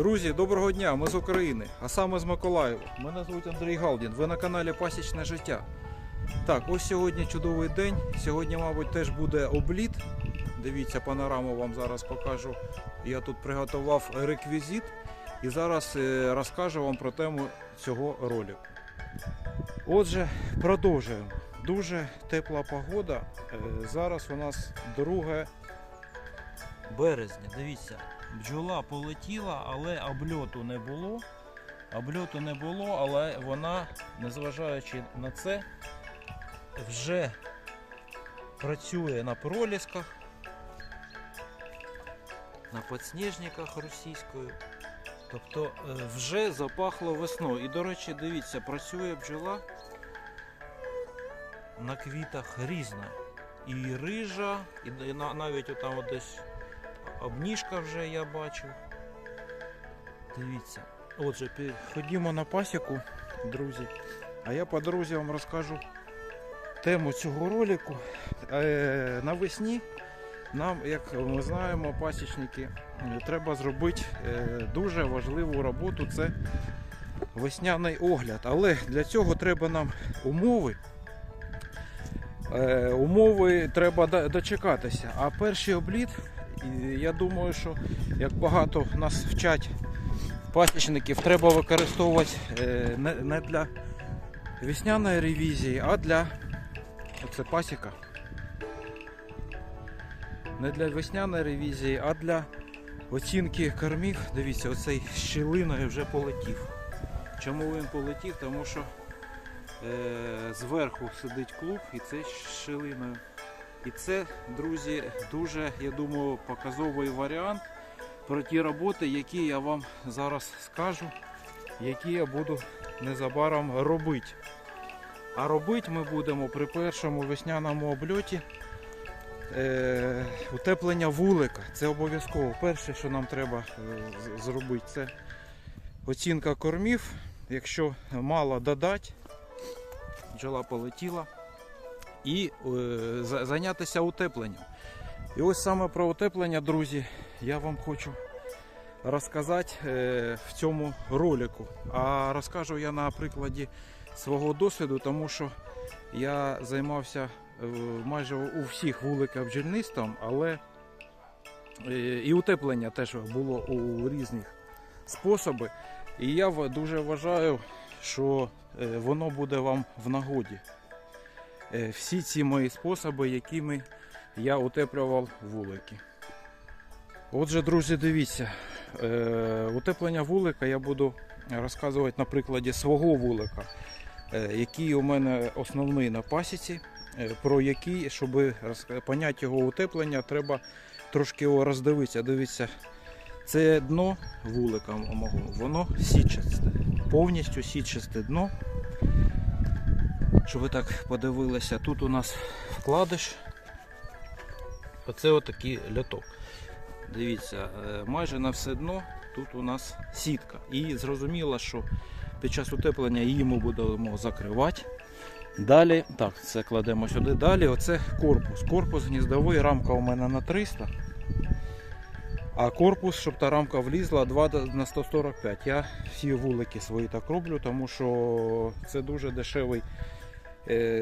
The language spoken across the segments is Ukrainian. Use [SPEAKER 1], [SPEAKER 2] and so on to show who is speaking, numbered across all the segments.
[SPEAKER 1] Друзі, доброго дня! Ми з України, а саме з Миколаєва. Мене звуть Андрій Галдін. Ви на каналі Пасічне життя. Так, ось сьогодні чудовий день. Сьогодні, мабуть, теж буде обліт. Дивіться, панораму вам зараз покажу. Я тут приготував реквізит і зараз е, розкажу вам про тему цього ролику. Отже, продовжуємо. Дуже тепла погода. Е, Зараз у нас 2 березня. Дивіться, бджола полетіла, але обльоту не було. Обльоту не було, але вона, незважаючи на це, вже працює на пролісках, на підсніжниках російською. Тобто е, вже запахло весною. І, до речі, дивіться, працює бджола на квітах різна. І рижа, і навіть отам десь обніжка вже я бачу. Дивіться. Отже, ходімо на пасіку, друзі. А я по дорозі вам розкажу тему цього ролику. Е, навесні нам, як ми знаємо, пасічники, треба зробити е, дуже важливу роботу. Це весняний огляд. Але для цього треба нам умови. Е, умови треба дочекатися. А перший обліт, і я думаю, що як багато нас вчать пасічників, треба використовувати е, не, для весняної ревізії, а для оце пасіка. Не для весняної ревізії, а для оцінки кормів. Дивіться, оцей щілиною вже полетів. Чому він полетів? Тому що е, зверху сидить клуб і це щілиною. І це, друзі, дуже, я думаю, показовий варіант про ті роботи, які я вам зараз скажу, які я буду незабаром робити. А робити ми будемо при першому весняному обльоті е, утеплення вулика. Це обов'язково. Перше, що нам треба е, зробити, це оцінка кормів. Якщо мало додати, бджола полетіла. І е, зайнятися утепленням. І ось саме про утеплення, друзі, я вам хочу розказати е, в цьому ролику. А розкажу я на прикладі свого досвіду, тому що я займався е, майже у всіх вуликах бджільництвом, але е, і утеплення теж було у різних способи. І я дуже вважаю, що е, воно буде вам в нагоді. Е, Всі ці мої способи, якими я утеплював вулики. Отже, друзі, дивіться, е, утеплення вулика я буду розказувати на прикладі свого вулика, е, який у мене основний на пасіці, про який, щоб поняти його утеплення, треба трошки його роздивитися. Дивіться, це дно вулика воно січасте, повністю січасте дно. Щоб ви так подивилися, тут у нас вкладиш. Оце отакий льоток. Дивіться, е, майже на все дно тут у нас сітка. І зрозуміло, що під час утеплення її ми будемо закривати. Далі, так, це кладемо сюди. Далі оце корпус. Корпус гніздовий, рамка у мене на 300. А корпус, щоб та рамка влізла 2 на 145. Я всі вулики свої так роблю, тому що це дуже дешевий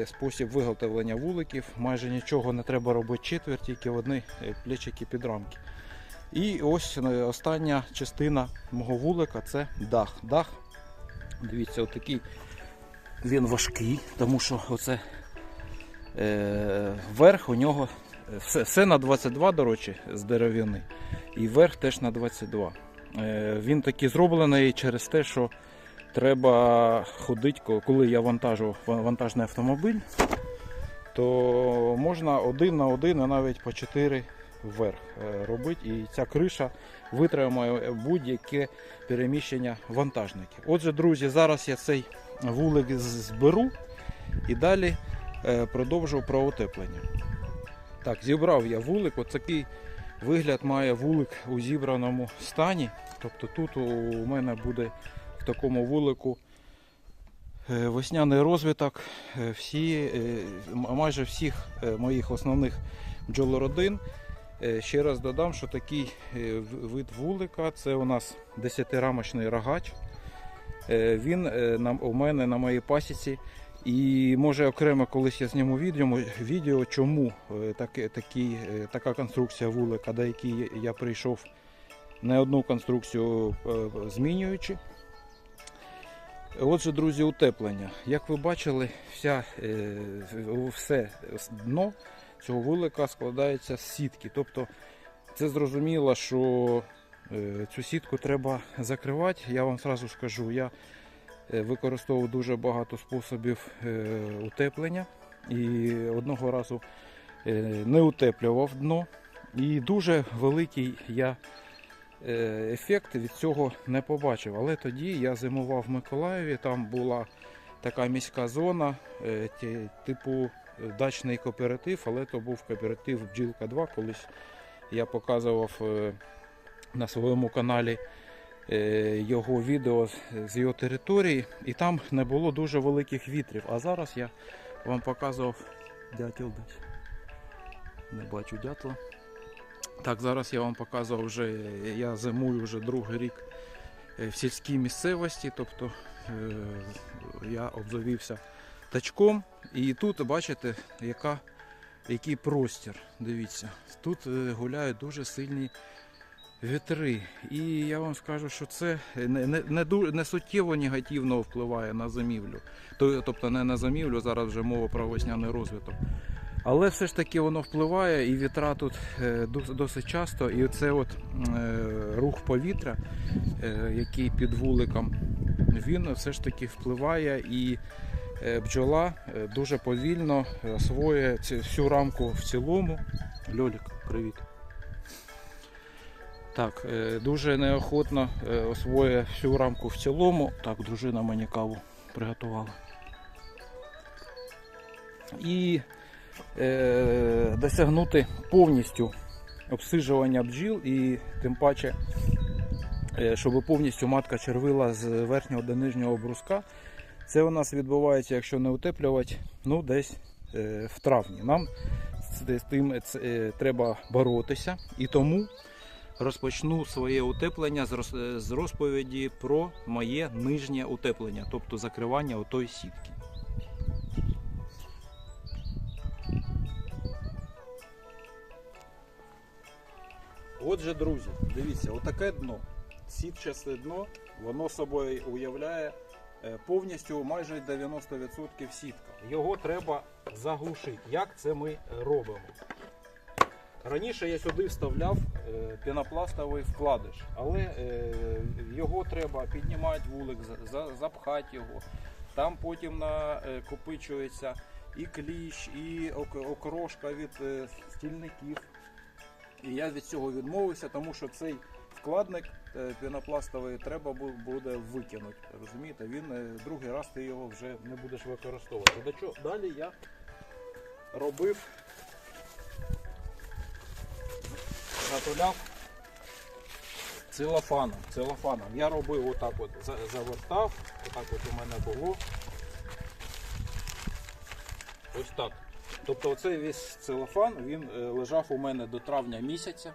[SPEAKER 1] спосіб виготовлення вуликів. Майже нічого не треба робити четверть, тільки одні е, плечики під рамки. І ось е, остання частина мого вулика це дах. Дах, дивіться, отакий він важкий, тому що оце е, верх у нього е, все, все на 22, до речі, з дерев'яни. І верх теж на 22. Е, він такий зроблений через те, що треба ходити, коли я вантажу вантажний автомобіль, то можна один на один, а навіть по 4 вверх е, робити. І ця криша витримає будь-яке переміщення вантажників. Отже, друзі, зараз я цей вулик зберу і далі е, продовжу про утеплення. Так, зібрав я вулик. Ось такий вигляд має вулик у зібраному стані. Тобто тут у мене буде такому вулику е, весняний розвиток е, всі, е, майже всіх моїх основних бджолородин. Ще раз додам, що такий вид вулика це у нас 10-рамочний рогач. Він у мене на моїй пасіці. І може окремо колись я зніму відео, відео чому таке, такий, е, така конструкція вулика, до якій я прийшов не одну конструкцію змінюючи. Отже, друзі, утеплення. Як ви бачили, вся, е, все дно цього вулика складається з сітки. Тобто це зрозуміло, що е, цю сітку треба закривати. Я вам зразу скажу, я е, використовував дуже багато способів утеплення і одного разу не утеплював дно. І дуже великий я ефект від цього не побачив. Але тоді я зимував в Миколаєві, там була така міська зона, е, типу е, дачний кооператив, але то був кооператив Бджілка 2. Колись я показував е, на своєму каналі е, його відео з- його території, і там не було дуже великих вітрів. А зараз я вам показував дятел. Не бачу дятла. Так, зараз я вам показував вже, я зимую вже другий рік е, в сільській місцевості, тобто е, я обзавівся тачком. І тут бачите, яка, який простір. Дивіться, тут е, гуляють дуже сильні вітри. І я вам скажу, що це не, не, не, суттєво негативно впливає на зимівлю. Тобто не на зимівлю, зараз вже мова про весняний розвиток. Але все ж таки воно впливає, і вітра тут е, досить часто. І це от е, рух повітря, е, який під вуликом, він все ж таки впливає і бджола дуже повільно освоює всю рамку в цілому. Льолік, привіт. Так, дуже неохотно освоює всю рамку в цілому. Так, дружина мені каву приготувала. І е, досягнути повністю обсижування бджіл і тим паче, е, щоб повністю матка червила з верхнього до нижнього бруска. Це у нас відбувається, якщо не утеплювати, ну десь е, в травні. Нам з тим треба боротися і тому розпочну своє утеплення з розповіді про моє нижнє утеплення, тобто закривання отої сітки. Отже, друзі, дивіться, отаке дно. Сітчасте дно, воно собою уявляє е, повністю майже 90% сітка. Його треба заглушити. Як це ми робимо? Раніше я сюди вставляв е, пінопластовий вкладиш, але е, його треба піднімати вулик, за- за- запхати його. Там потім накопичується і кліщ, і окрошка від стільників. І я від цього відмовився, тому що цей вкладник е, пінопластовий треба буде викинути. Розумієте, він е, другий раз ти його вже не будеш використовувати. До чого? Далі я робив, затуляв целофаном. целофаном. Я робив отак от, завертав, отак от у мене було. Ось так. Тобто оцей весь целофан він е, лежав у мене до травня місяця.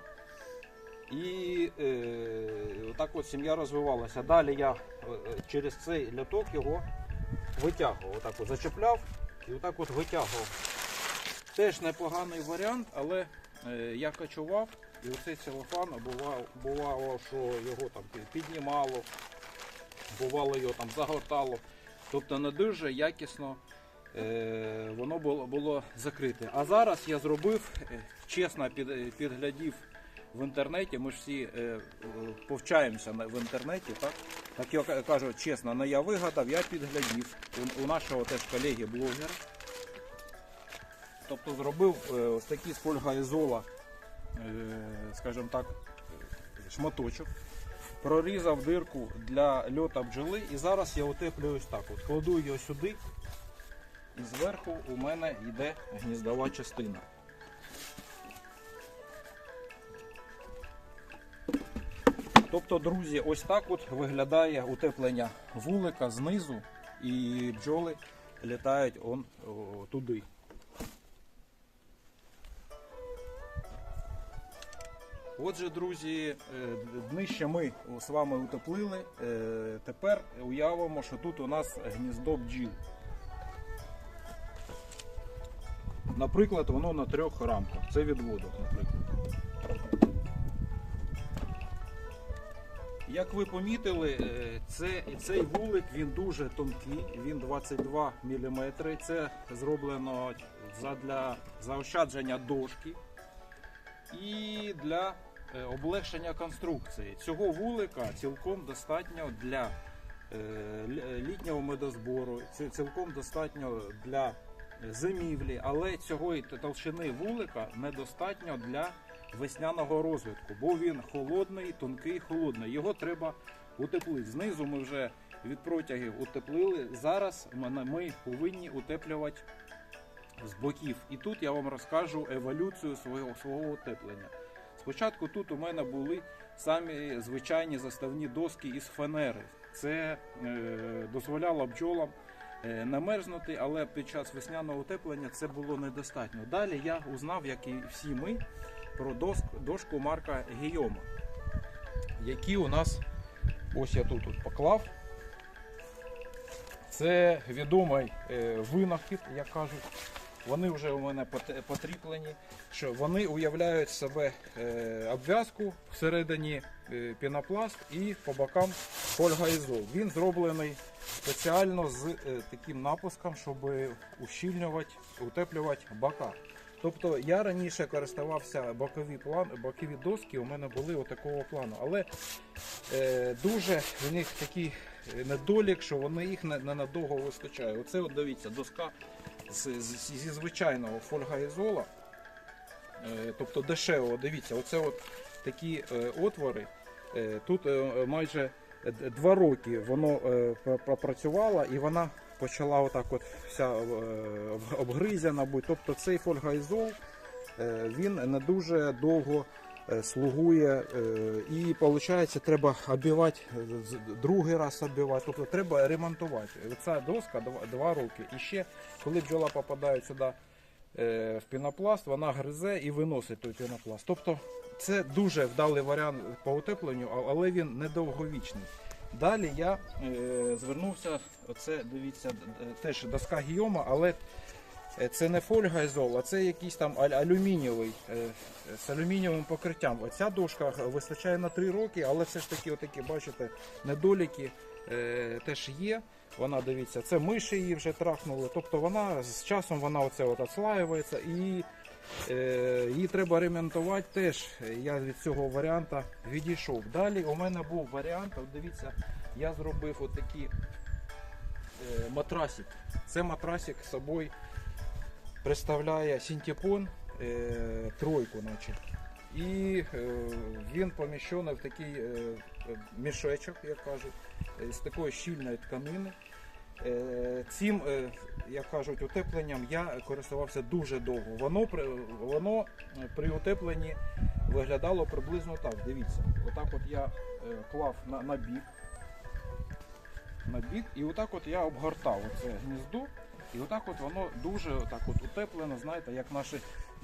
[SPEAKER 1] І е, отак от сім'я розвивалася. Далі я е, е, через цей ляток його витягував. Отак от зачепляв і отак от витягував. Теж непоганий варіант, але е, я качував і оцей целофан бувало, бувало, що його там піднімало, бувало його там загортало. Тобто не дуже якісно воно було, було закрите. А зараз я зробив, е, чесно під, підглядів в інтернеті. Ми ж всі е, е, повчаємося в інтернеті, так? Так я кажу чесно, не я вигадав, я підглядів. У, у нашого теж колеги блогера. Тобто зробив е, ось такий з фольгаізола, е, скажімо так, е, шматочок. Прорізав дирку для льота бджоли і зараз я утеплююсь так. От кладу його сюди, і зверху у мене йде гніздова частина. Тобто, друзі, ось так от виглядає утеплення вулика знизу, і бджоли літають он о, туди. Отже, друзі, е, днище ми з вами утеплили. Е, Тепер уявимо, що тут у нас гніздо бджіл. Наприклад, воно на трьох рамках. Це відводок, наприклад. Як ви помітили, е, це, цей вулик він дуже тонкий, він 22 мм. Це зроблено для заощадження дошки і для е, облегшення конструкції. Цього вулика цілком достатньо для е, літнього медозбору, цілком достатньо для зимівлі, але цього толщини вулика недостатньо для весняного розвитку, бо він холодний, тонкий, холодний. Його треба утеплити. Знизу ми вже від протягів утеплили. Зараз ми повинні утеплювати з боків. І тут я вам розкажу еволюцію свого, свого утеплення. Спочатку тут у мене були самі звичайні заставні доски із фанери. Це е, дозволяло бджолам е, не мерзнути, але під час весняного утеплення це було недостатньо. Далі я узнав, як і всі ми, про дошку марка Гійома, які у нас ось я тут, тут поклав. Це відомий е, винахід, як кажуть. Вони вже у мене пот- потріплені, що вони уявляють себе е, обв'язку всередині е, пінопласт і по бокам фольгаізол. Він зроблений спеціально з е, таким напуском, щоб ущільнювати, утеплювати бока. Тобто я раніше користувався бокові план, бокові доски, у мене були отакого плану, але е, дуже в них такий недолік, що вони їх не, не вистачає. Оце от дивіться, доска зі звичайного фольгаізола, е, тобто дешевого, дивіться, оце от такі е, отвори. Е, тут майже два роки воно пропрацювало і вона почала отак от вся об- обгризена бути. Тобто цей фольгаізол він не дуже довго слугує е, і виходить, треба оббивати е, другий раз оббивати, тобто треба ремонтувати. Ця доска два, роки. І ще коли бджола попадає сюди е, в пінопласт, вона гризе і виносить той пінопласт. Тобто це дуже вдалий варіант по утепленню, але він недовговічний. Далі я е, звернувся, оце дивіться, теж доска гіома, але е, це не фольгаізол, а це якийсь там алюмінієвий е, з алюмінієвим покриттям. Оця дошка вистачає на 3 роки, але все ж таки, отакі, бачите, недоліки е, теж є. Вона дивіться, це миші її вже трахнули. Тобто вона з часом вона оце от отслаюється і е, її треба ремонтувати теж. Я від цього варіанту відійшов. Далі у мене був варіант, от дивіться, я зробив отакі е, матрасик. Це матрасик з собою представляє синтепон е, тройку, наче. І е, він поміщений в такий е, мішечок, як кажуть, з такої щільної тканини. Цим, як кажуть, утепленням я користувався дуже довго. Воно, воно при утепленні виглядало приблизно так. Дивіться, отак от я клав на, на бік, на бік, і отак от я обгортав оце гніздо. І отак от воно дуже отак от утеплено, знаєте, як наші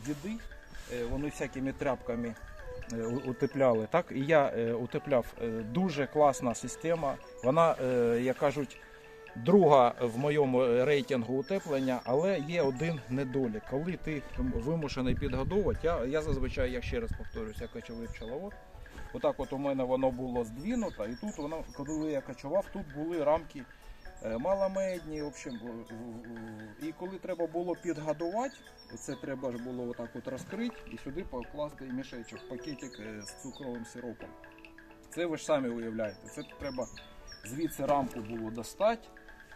[SPEAKER 1] діди, е, вони всякими тряпками е, утепляли. Так? І я е, утепляв дуже класна система. Вона, як кажуть, друга в моєму рейтингу утеплення, але є один недолік. Коли ти вимушений підгодовувати, я, я зазвичай, я ще раз повторюся, я качовий пчеловод. Отак от у мене воно було здвинуто, і тут воно, коли я качував, тут були рамки маломедні. В общем, і коли треба було підгодувати, це треба ж було отак от розкрити і сюди покласти мішечок, пакетик е, з цукровим сиропом. Це ви ж самі уявляєте. Це треба звідси рамку було достати.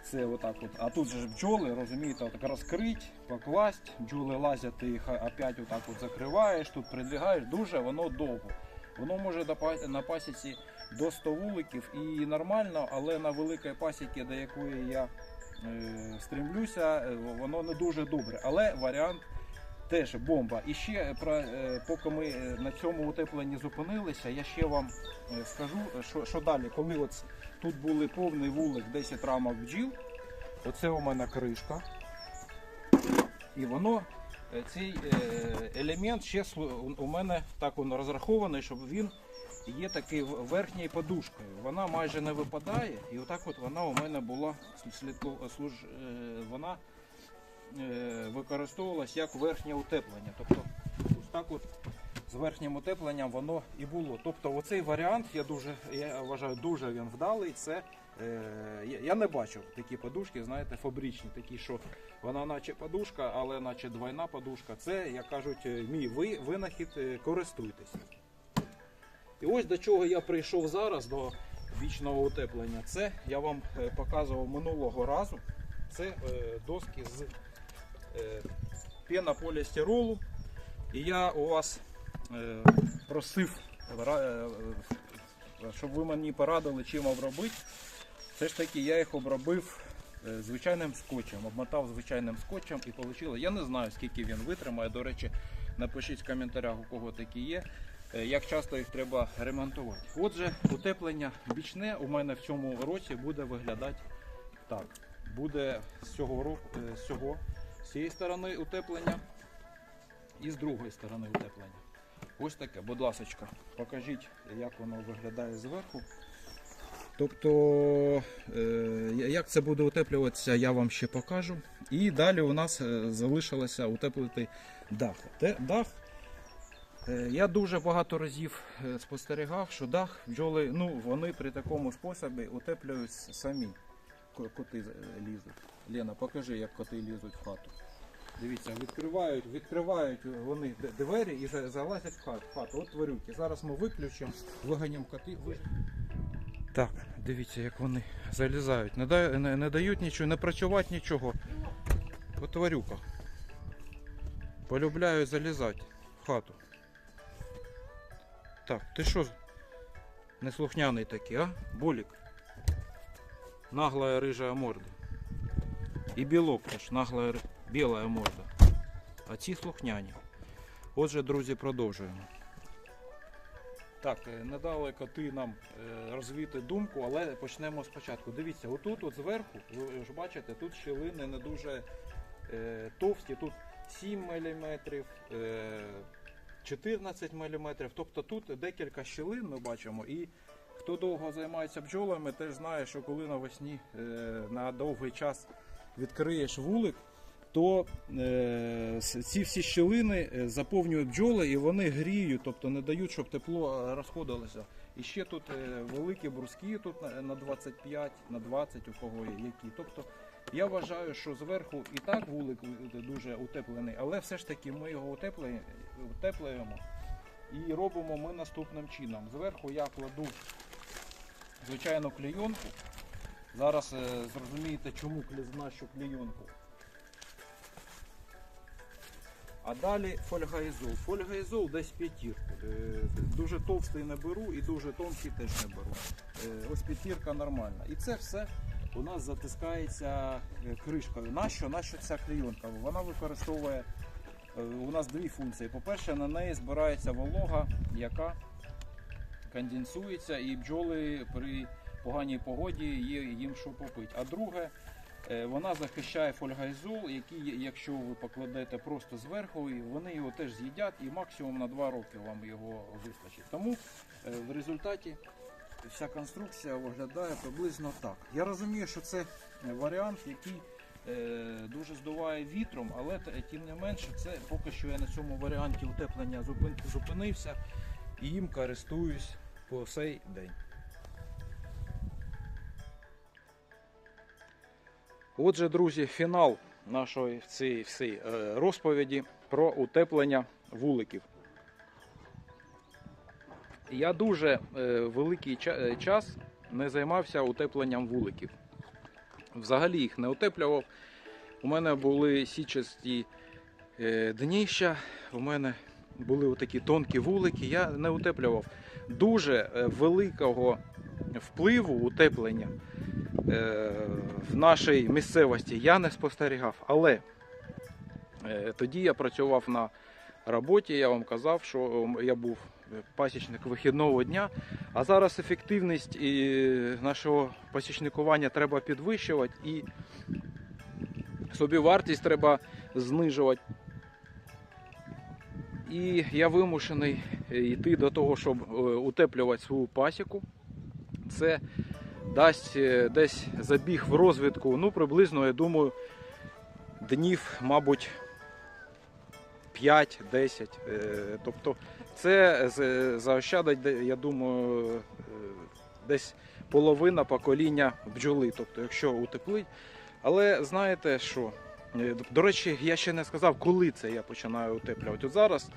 [SPEAKER 1] Це отак от. А тут ж бджоли, розумієте, отак розкрить, покласть, бджоли лазять, ти їх опять отак от закриваєш, тут придвигаєш, дуже воно довго. Воно може на пасіці до 100 вуликів і нормально, але на великій пасіці, до якої я е, стремлюся, е, воно не дуже добре. Але варіант теж бомба. І ще е, поки ми на цьому утепленні зупинилися, я ще вам скажу, що, що далі, коли от тут були повний вулик 10 рамок бджіл, оце у мене кришка. І воно цей елемент ще у- мене так розрахований, щоб він є такий верхньою подушкою. Вона майже не випадає, і отак от вона у мене була служ, е, вона е, використовувалась як верхнє утеплення. Тобто ось так от з верхнім утепленням воно і було. Тобто оцей варіант, я дуже я вважаю, дуже він вдалий. Це е, я, не бачив такі подушки, знаєте, фабричні, такі, що вона наче подушка, але наче двойна подушка. Це, як кажуть, е, мій ви, винахід, користуйтеся. І ось до чого я прийшов зараз до вічного утеплення. Це я вам е, показував минулого разу. Це е, доски з е, пенополістиролу. І я у вас просив, щоб ви мені порадили, чим обробити. Все ж таки я їх обробив звичайним скотчем, обмотав звичайним скотчем і вийшло. Я не знаю, скільки він витримає. До речі, напишіть в коментарях, у кого такі є. Е, Як часто їх треба ремонтувати. Отже, утеплення бічне у мене в цьому році буде виглядати так. Буде з цього року, е, з цього, з цієї сторони утеплення і з другої сторони утеплення. Ось таке, будь ласка, покажіть, як воно виглядає зверху. Тобто, е, як це буде утеплюватися, я вам ще покажу. І далі у нас залишилося утеплити дах. Дах я дуже багато разів е, спостерігав, що дах бджоли, ну, вони при такому способі утеплюють самі. Коти е, лізуть. Лена, покажи, як коти лізуть в хату. Дивіться, відкривають, відкривають вони двері і залазять в хату. в хату. От тварюки. Зараз ми виключимо, виганемо коти. Так, дивіться, як вони залізають. Не, да- не, не дають нічого, не працювати нічого. По тварюках. Полюбляють залізати в хату. Так, ти що неслухняний такий, а? Болік. Наглая рыжая морда. І білок теж, наглая біла морда. А ці слухняні. Отже, друзі, продовжуємо. Так, е, не дали коти нам е, розвити думку, але почнемо спочатку. Дивіться, отут, от зверху, ви ж бачите, тут щілини не дуже е, товсті, тут 7 мм, 14 мм. Тобто тут декілька щілин ми бачимо. І хто довго займається бджолами, теж знає, що коли навесні е, на довгий час відкриєш вулик, то е, ці всі щілини е, заповнюють бджоли і вони гріють, тобто не дають, щоб тепло розходилося. І ще тут великі бруски тут на 25, на 20 у кого є які. Тобто я вважаю, що зверху і так вулик дуже утеплений, але все ж таки ми його утеплюємо, і робимо ми наступним чином. Зверху я кладу звичайну клейонку. Зараз е, зрозумієте, чому клізна, що клейонку. А далі фольгаізол. Фольгаізол десь п'ятірку. Е, Дуже товстий не беру і дуже тонкий теж не беру. Е, Ось п'ятірка нормальна. І це все у нас затискається е, кришкою. Нащо? Нащо ця клейонка? Вона використовує е, у нас дві функції. По-перше, на неї збирається волога, яка конденсується, і бджоли при поганій погоді є їм що попити. А друге, е, вона захищає фольгайзол, який, якщо ви покладете просто зверху, вони його теж з'їдять, і максимум на 2 роки вам його вистачить. Тому в результаті вся конструкція виглядає приблизно так. Я розумію, що це е, варіант, який е, дуже здуває вітром, але тим не менше, це поки що я на цьому варіанті утеплення зупин- зупинився і їм користуюсь по сей день. Отже, друзі, фінал нашої цієї всієї е, розповіді про утеплення вуликів. Я дуже е, великий е, час не займався утепленням вуликів. Взагалі їх не утеплював. У мене були січасті е, дніща, у мене були такі тонкі вулики. Я не утеплював. Дуже великого впливу утеплення в нашій місцевості я не спостерігав. Але тоді я працював на роботі, я вам казав, що я був пасічник вихідного дня. А зараз ефективність нашого пасічникування треба підвищувати і собівартість треба знижувати. І я вимушений йти до того, щоб е, утеплювати свою пасіку. Це дасть е, десь забіг в розвідку, ну приблизно, я думаю, днів, мабуть, 5-10. Е, Тобто це заощадить, я думаю, е, десь половина покоління бджоли. Тобто, якщо утеплить. Але знаєте що? Е, До речі, я ще не сказав, коли це я починаю утеплювати. От зараз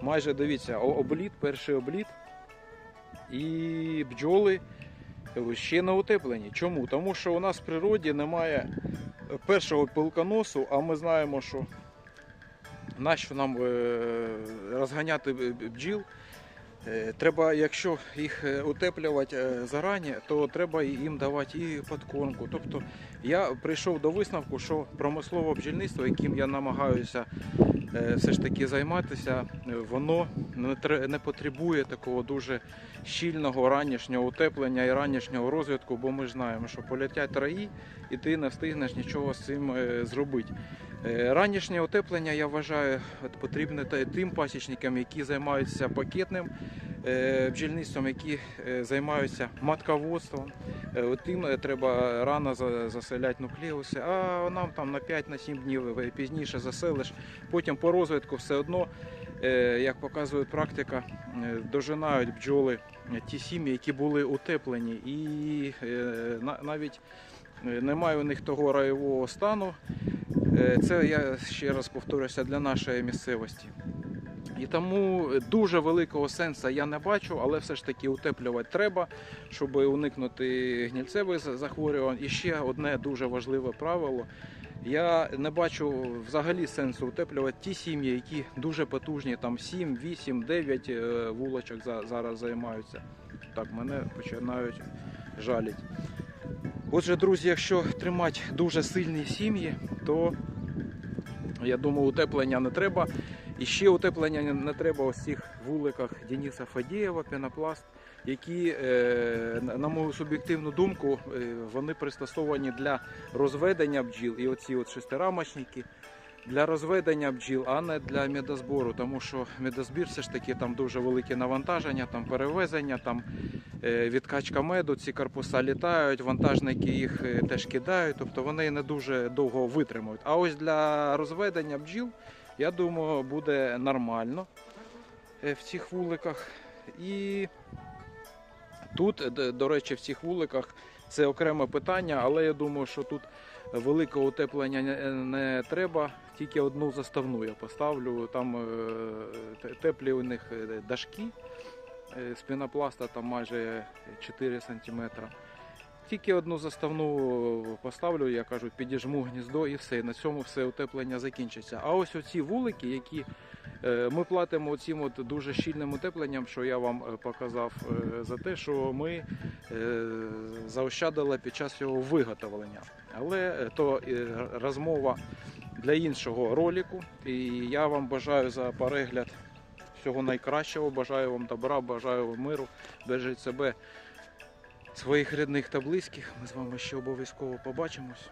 [SPEAKER 1] майже дивіться, обліт, перший обліт. І бджоли ще не утеплені. Чому? Тому що у нас в природі немає першого пилконосу, а ми знаємо, що нащо нам е, розганяти б- бджіл. Е, Треба, якщо їх е, утеплювати е, зарані, то треба їм давати і подкормку. Тобто я прийшов до висновку, що промислове бджільництво, яким я намагаюся е, все ж таки займатися, е, воно не, потребує такого дуже щільного ранішнього утеплення і ранішнього розвитку, бо ми знаємо, що полетять раї, і ти не встигнеш нічого з цим е, зробити. Е, Ранішнє утеплення я вважаю потрібне тим пасічникам, які займаються пакетним е, бджільництвом, які е, займаються матководством. Тим треба рано заселяти нуклеуси, а нам там на 5-7 днів пізніше заселиш. Потім по розвитку все одно, як показує практика, дожинають бджоли ті сім'ї, які були утеплені, і навіть немає у них того райового стану. Е, Це я ще раз повторюся для нашої місцевості. І тому дуже великого сенсу я не бачу, але все ж таки утеплювати треба, щоб уникнути гнільцевих захворювань. І ще одне дуже важливе правило. Я не бачу взагалі сенсу утеплювати ті сім'ї, які дуже потужні, там 7, 8, 9 е, вулочок зараз займаються. Так, мене починають жаліть. Отже, друзі, якщо тримати дуже сильні сім'ї, то я думаю, утеплення не треба. І ще утеплення не- треба у цих вуликах Дениса Фадієва, пенопласт, які, е, на на мою суб'єктивну думку, е, вони пристосовані для розведення бджіл. І оці от шестирамочники для розведення бджіл, а не для медозбору. Тому що медозбір все ж таки там дуже велике навантаження, там перевезення, там е, відкачка меду, ці корпуса літають, вантажники їх е, теж кидають, тобто вони не дуже довго витримують. А ось для розведення бджіл, я думаю, буде нормально е, в цих вуликах. І тут, до речі, в цих вуликах це окреме питання, але я думаю, що тут великого утеплення не треба. Тільки одну заставну я поставлю. Там е, теплі у них е, дашки е, з пінопласта там майже 4 см. Тільки одну заставну поставлю, я кажу, підіжму гніздо і все. На цьому все утеплення закінчиться. А ось оці вулики, які е, ми платимо цим от дуже щільним утепленням, що я вам е, показав, е, за те, що ми е, заощадили під час його виготовлення. Але е, то е, розмова для іншого ролику. І я вам бажаю за перегляд всього найкращого. Бажаю вам добра, бажаю вам миру. Бережіть себе, своїх рідних та близьких. Ми з вами ще обов'язково побачимось.